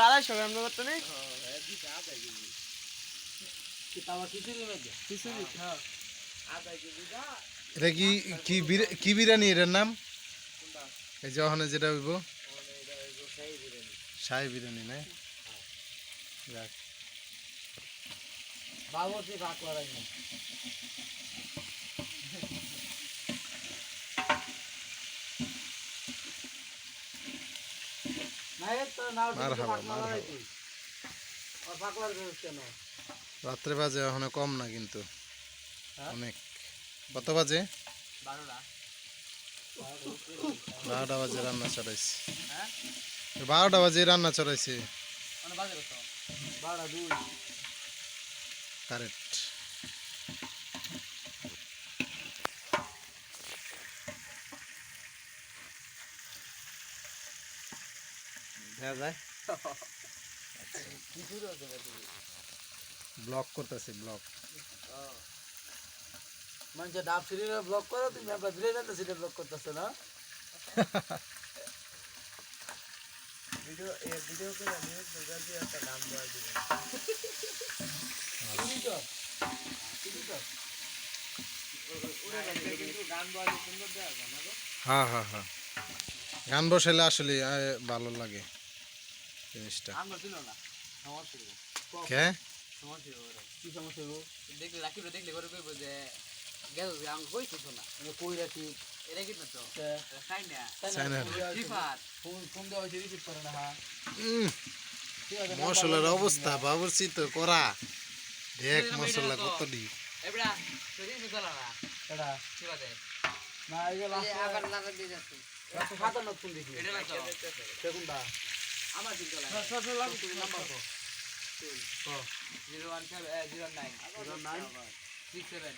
আড়াইশো নেই এটা কি কি বিরি- কি বিরিয়ানি এটার নাম? এই যে ওখানে যেটা হইব। শাহি বিরিয়ানি, না? যাক। ভাগ নাই তো নাও মারহাবা, ভাগ করাই মারহাবা। তুই আর ভাগ করার কেন রাত্রে বাজে ওখানে কম না কিন্তু। হ্যাঁ? অনেক। কত বাজে? বারোটা। বাজে রান্না চড়াইছে। হ্যাঁ? বারোটা বাজে রান্না চড়াইছে। মানে বাজে কত বারো দুই কারেক্ট দেখা যায়। ব্লক করতেছে ব্লক। মানুষের ডাব সিরিয়াল ব্লক করো তুমি একবার ধীরে যেতে সিরিয়াল ব্লক করতেছো না? ভিডিও ভিডিও করে নিউজ দিয়ে একটা দাম দেওয়া দিবেন হ্যাঁ হ্যাঁ হ্যাঁ। গান বসাইলে আসলে ভালো লাগে। জিনিসটা। কে? মশলার অবস্থা বাবুরচি তো করা। দেখ মশলা কত? দি না। আমার দিন number zero one seven zero nine. Zero nine? Six seven.